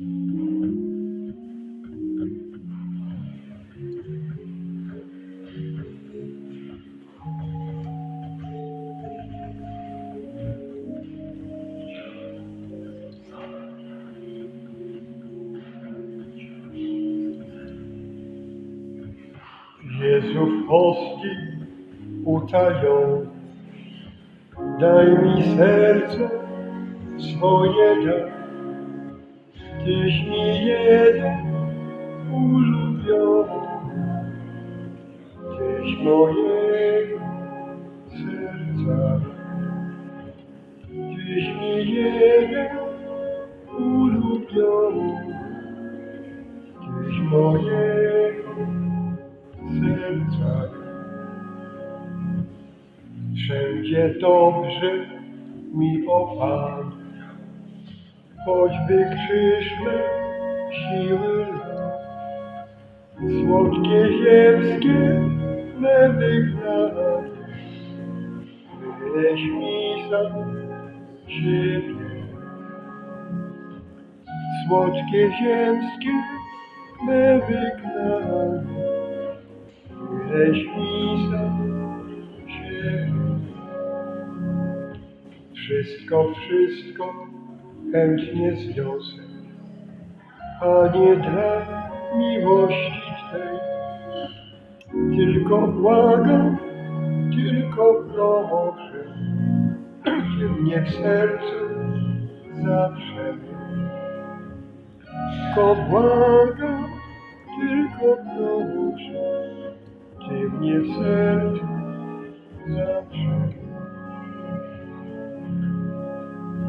Jezu w hostii utajony, daj mi serce swoje daj. Tyś mi jeden ulubiony, Tyś mojego serca. Tyś mi jeden ulubiony, Tyś mojego serca. Wszędzie dobrze mi o choćby krzyż siły słodkie ziemskie me wygnanie. Wyleś mi za siebie, słodkie ziemskie me wygnanie. Wyleś mi za siebie. Wszystko, wszystko chętnie zniosę, a nie dla miłości Twej. Tylko błagam, tylko proszę, Ty mnie w sercu zawsze. Tylko błagam, tylko proszę, Ty mnie w sercu